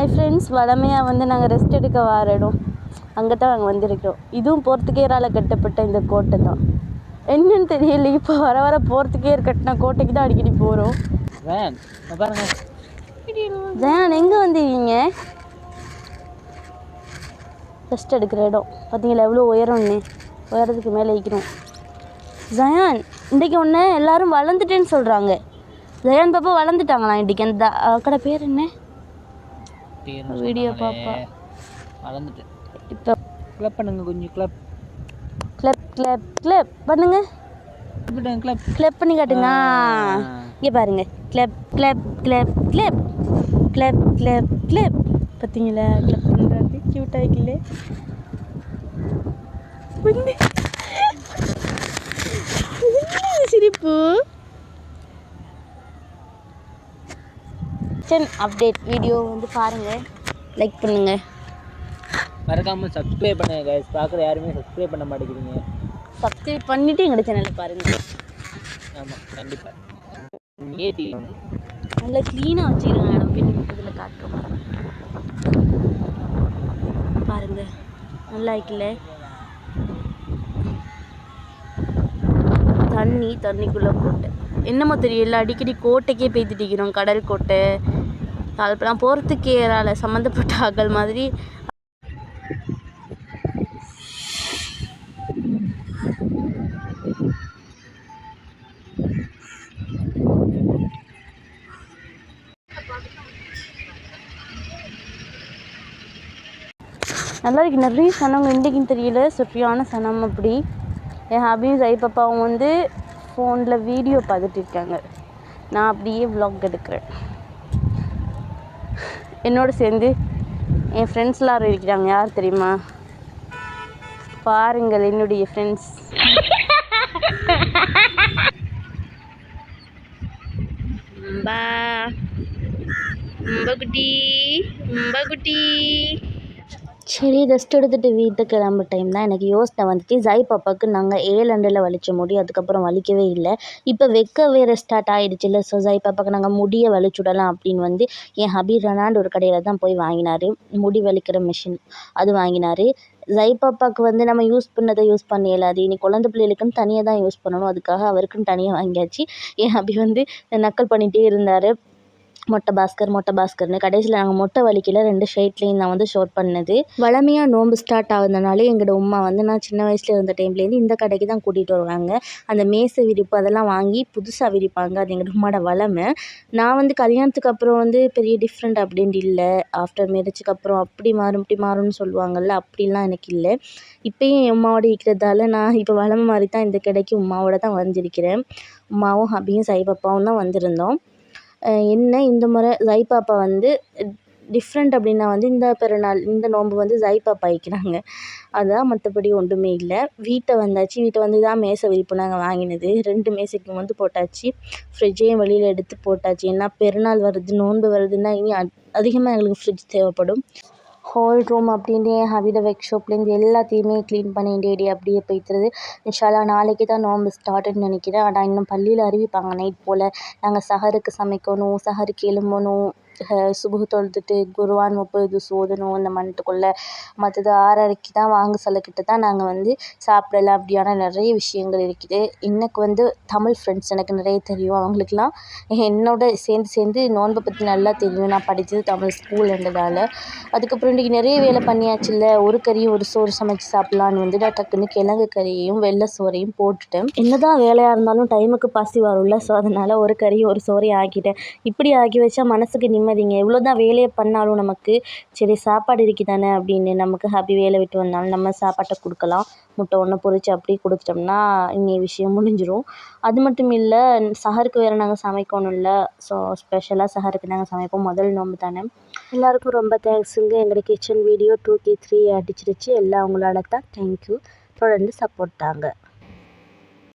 Hi friends வளமையாக வந்து நாங்கள் ரெஸ்ட் எடுக்க வர இடம். அங்கே தான் நாங்கள் வந்திருக்கிறோம். இதுவும் போர்த்துகேயரால் கட்டப்பட்ட இந்த கோட்டை தான். என்னன்னு தெரியல இப்போ வர வர போர்த்துகேயர் கட்டின கோட்டைக்கு தான் அடிக்கடி போகிறோம் ஜான் எங்கே வந்திருக்கீங்க ரெஸ்ட் எடுக்கிற இடம். பார்த்தீங்களா எவ்வளோ உயரம்னு. உயரத்துக்கு மேலே வைக்கிறோம் ஜயான் இன்றைக்கி ஒன்று எல்லாரும் வளர்ந்துட்டேன்னு சொல்கிறாங்க ஜயான் பாப்பா வளர்ந்துட்டாங்களா இன்றைக்கி அந்த கடை பேர் என்ன? பேரும் வீடியோ. பாப்பா. வளர்ந்துட்டு. இப்போ கிளப் பண்ணுங்க கொஞ்சம் கிளப் கிளப் கிளப் கிளப் பண்ணுங்க. கிளப் கிளப் பண்ணி காட்டுங்க. இங்கே பாருங்க. Clap clap clap clap clap clap clap பார்த்தீங்களா கிளப் பண்ணுறாரு க்யூட் ஆகிக்கல கிச்சன் அப்டேட் வீடியோ வந்து பாருங்கள் லைக் பண்ணுங்கள் மறக்காம சப்ஸ்கிரைப் பண்ணுங்க கைஸ் பார்க்குற யாருமே சப்ஸ்கிரைப் பண்ண மாட்டேங்கிறீங்க. சப்ஸ்கிரைப் பண்ணிவிட்டு எங்களோட சேனலை பாருங்கள் ஆமாம் கண்டிப்பாக ஏடி நல்லா க்ளீனாக வச்சுக்கிறேன் மேடம் பின் இதில் காட்டுறோம் பாருங்க நல்லா இருக்குல்ல? தண்ணி தண்ணிக்குள்ளே கோட்டை. என்னமோ தெரியல அடிக்கடி கோட்டைக்கே பேத்திட்டிக்கிறோம் கடல் கோட்டை. காலப்பெல்லாம் போகிறதுக்கே ஏறால சம்மந்தப்பட்ட ஆக்கள் மாதிரி. நல்லா இருக்கு. நிறைய சனங்க இன்றைக்கும் தெரியல. சுற்றியான சனம் அப்படி. என் ஹாபியும் சை பாப்பாவும் வந்து ஃபோனில் வீடியோ பார்த்துட்டு இருக்காங்க. நான் அப்படியே விலாக் எடுக்கிறேன். என்னோடு சேர்ந்து என் ஃப்ரெண்ட்ஸ் எல்லாரும் இருக்கிறாங்க யார் தெரியுமா? பாருங்கள் என்னுடைய ஃப்ரெண்ட்ஸ் குட்டி குட்டி சரி ரெஸ்ட் எடுத்துகிட்டு வீட்டுக்கு கிளம்புற டைம் தான் எனக்கு யோசனை வந்துட்டு ஜாய் பாப்பாவுக்கு நாங்கள் ஏழு அண்டில் வலித்த முடி அதுக்கப்புறம் வலிக்கவே இல்லை. இப்போ வெக்க வேறு ஸ்டார்ட் ஆகிடுச்சுல்ல ஸோ ஜாய் பாப்பாவுக்கு நாங்கள் முடியை வலிச்சுடலாம் அப்படின்னு வந்து என் ஹபி ரெனாண்ட் ஒரு கடையில் தான் போய் வாங்கினார். முடி வலிக்கிற மிஷின் அது வாங்கினார். ஜை பாப்பாவுக்கு வந்து நம்ம யூஸ் பண்ணதை யூஸ் பண்ண அது இனி குழந்த பிள்ளைகளுக்குன்னு தனியாக தான் யூஸ் பண்ணணும் அதுக்காக அவருக்குன்னு தனியாக வாங்கியாச்சு. என் ஹபி வந்து நக்கல் பண்ணிகிட்டே இருந்தார். மொட்டை பாஸ்கர் மொட்டை பாஸ்கர்னு கடைசியில் நாங்கள் மொட்டை வலிக்கல ரெண்டு ஷர்ட்லேயும் நான் வந்து ஷோட் பண்ணது. வளமையாக நோன்பு ஸ்டார்ட் ஆகுதுனாலே எங்களோட உமா வந்து நான் சின்ன வயசில் இருந்த டைம்லேருந்து இந்த கடைக்கு தான் கூட்டிகிட்டு வருவாங்க. அந்த மேசை விரிப்பு அதெல்லாம் வாங்கி புதுசாக விரிப்பாங்க. அது எங்கள் உமாவோட வளமை. நான் வந்து கல்யாணத்துக்கு அப்புறம் வந்து பெரிய டிஃப்ரெண்ட் அப்படின்ட்டு இல்லை. ஆஃப்டர் மேரேஜுக்கு அப்புறம் அப்படி மாறும் இப்படி மாறும்னு சொல்லுவாங்கள்ல அப்படிலாம் எனக்கு இல்லை. இப்போயும் என் உமாவோட இருக்கிறதால நான் இப்போ வளமை மாதிரி தான் இந்த கடைக்கு உமாவோட தான் வந்திருக்கிறேன். உமாவும் ஹபியும் சைபாப்பாவும் தான் வந்திருந்தோம். என்ன இந்த முறை ஜை பாப்பா வந்து டிஃப்ரெண்ட் அப்படின்னா வந்து இந்த பிறநாள் இந்த நோன்பு வந்து ஜை பாப்பா வைக்கிறாங்க. அதுதான் மற்றபடி ஒன்றுமே இல்லை. வீட்டை வந்தாச்சு. வீட்டை வந்து தான் மேசை விரிப்பு நாங்கள் வாங்கினது. ரெண்டு மேசைக்கும் வந்து போட்டாச்சு. ஃப்ரிட்ஜையும் வெளியில் எடுத்து போட்டாச்சு. ஏன்னா பெருநாள் வருது நோன்பு வருதுன்னா இனி அதிகமாக எங்களுக்கு ஃப்ரிட்ஜ் தேவைப்படும். ஹால் ரூம் அப்படின்ட்டு என் ஹவிட ஒர்க் ஷாப்லேருந்து எல்லாத்தையுமே க்ளீன் பண்ணி டேடி அப்படியே போய்த்துறது இன்ஷால்லா நாளைக்கு தான் நோன்பு ஸ்டார்ட்டுன்னு நினைக்கிறேன். ஆனால் இன்னும் பள்ளியில் அறிவிப்பாங்க நைட் போல். நாங்கள் சஹருக்கு சமைக்கணும் சஹருக்கு எழும்பணும். சுபுகு தொழுதுட்டு குருவான் முப்பது சோதணும் இந்த மந்த்துக்குள்ளே மற்றது ஆறரைக்கு தான் வாங்க சொல்லக்கிட்ட தான் நாங்கள் வந்து சாப்பிடலாம் அப்படியான நிறைய விஷயங்கள் இருக்குது. எனக்கு வந்து தமிழ் ஃப்ரெண்ட்ஸ் எனக்கு நிறைய தெரியும். அவங்களுக்குலாம் என்னோட சேர்ந்து சேர்ந்து நோன்பை பற்றி நல்லா தெரியும். நான் படித்தது தமிழ் ஸ்கூல்ன்றதால அதுக்கப்புறம் இன்றைக்கி நிறைய வேலை பண்ணியாச்சுல்ல. ஒரு கறியும் ஒரு சோறு சமைச்சு சாப்பிட்லான்னு வந்து நான் டக்குன்னு கிழங்கு கறியையும் வெள்ளை சோறையும் போட்டுட்டேன். என்னதான் வேலையாக இருந்தாலும் டைமுக்கு பசி வரும்ல. ஸோ அதனால் ஒரு கறியும் ஒரு சோறையும் ஆக்கிட்டேன். இப்படி ஆக்கி வச்சா மனசுக்கு நிம்மதிங்க எவ்வளோ தான் வேலையை பண்ணாலும் நமக்கு சரி சாப்பாடு இருக்குதானே அப்படின்னு நமக்கு ஹாப்பி வேலை விட்டு வந்தாலும் நம்ம சாப்பாட்டை கொடுக்கலாம். முட்டை ஒன்று பொரிச்சு அப்படியே கொடுத்துட்டோம்னா இங்கே விஷயம் முடிஞ்சிடும் அது மட்டும் இல்லை சஹருக்கு வேறு நாங்கள் சமைக்கணும்ல ஸோ ஸ்பெஷலாக சஹருக்கு நாங்கள் சமைப்போம். முதல் நோன்பு தானே. எல்லாருக்கும் ரொம்ப தேங்க்ஸுங்க. எங்களோட kitchen video two K three அடிச்சிருச்சு. எல்லாம் உங்களால் தான். தேங்க்யூ தொடர்ந்து சப்போர்ட் தாங்க.